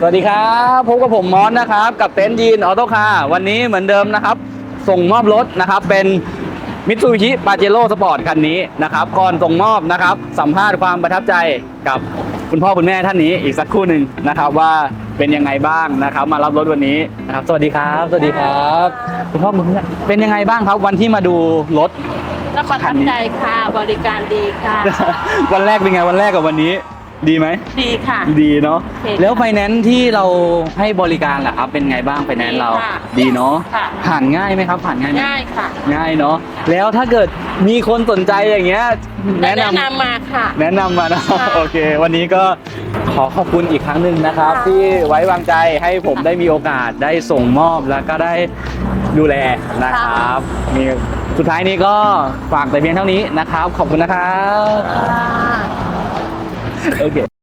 สวัสดีครับพบกับผมมอสนะครับกับเต็นท์ยีนออโต้คาร์วันนี้เหมือนเดิมนะครับ ส่งมอบรถนะครับ เป็นมิตซูบิชิปาเจโร่สปอร์ตคันนี้นะครับก่อนส่งมอบนะครับ สัมภาษณ์ความประทับใจกับคุณพ่อคุณแม่ท่านนี้อีกสักครู่หนึ่งนะครับ ว่าเป็นยังไงบ้างนะครับ มารับรถวันนี้นะครับ สวัสดีครับ สวัสดีครับ คุณพ่อคุณแม่เป็นยังไงบ้างครับ วันที่มาดูรถ ก็ประทับใจค่ะ บริการดีค่ะ วันแรกเป็นไงวันแรกกับวันนี้ ดีไหม ดีค่ะ ดีเนาะ โอเคแล้วไฟแนนซ์ที่เราให้บริการล่ะครับ เป็นไงบ้างไฟแนนซ์เรา ดีค่ะดีเนาะ ค่ะ ผ่านง่ายไหมครับ ผ่านง่ายไหมง่ายค่ะง่ายเนาะ แล้วถ้าเกิดมีคนสนใจอย่างเงี้ยแนะนำแนะนำมาค่ะ แนะนำมานะ ค่ะโอเค วันนี้ก็ขอขอบคุณอีกครั้งหนึ่งนะครับ ค่ะ ที่ไว้วางใจให้ผมได้มีโอกาสได้ส่งมอบแล้วก็ได้ดูแลนะครับมีสุดท้ายนี้ก็ฝากแต่เพียงเท่านี้นะครับ ขอบคุณนะครับ ค่ะ โอเค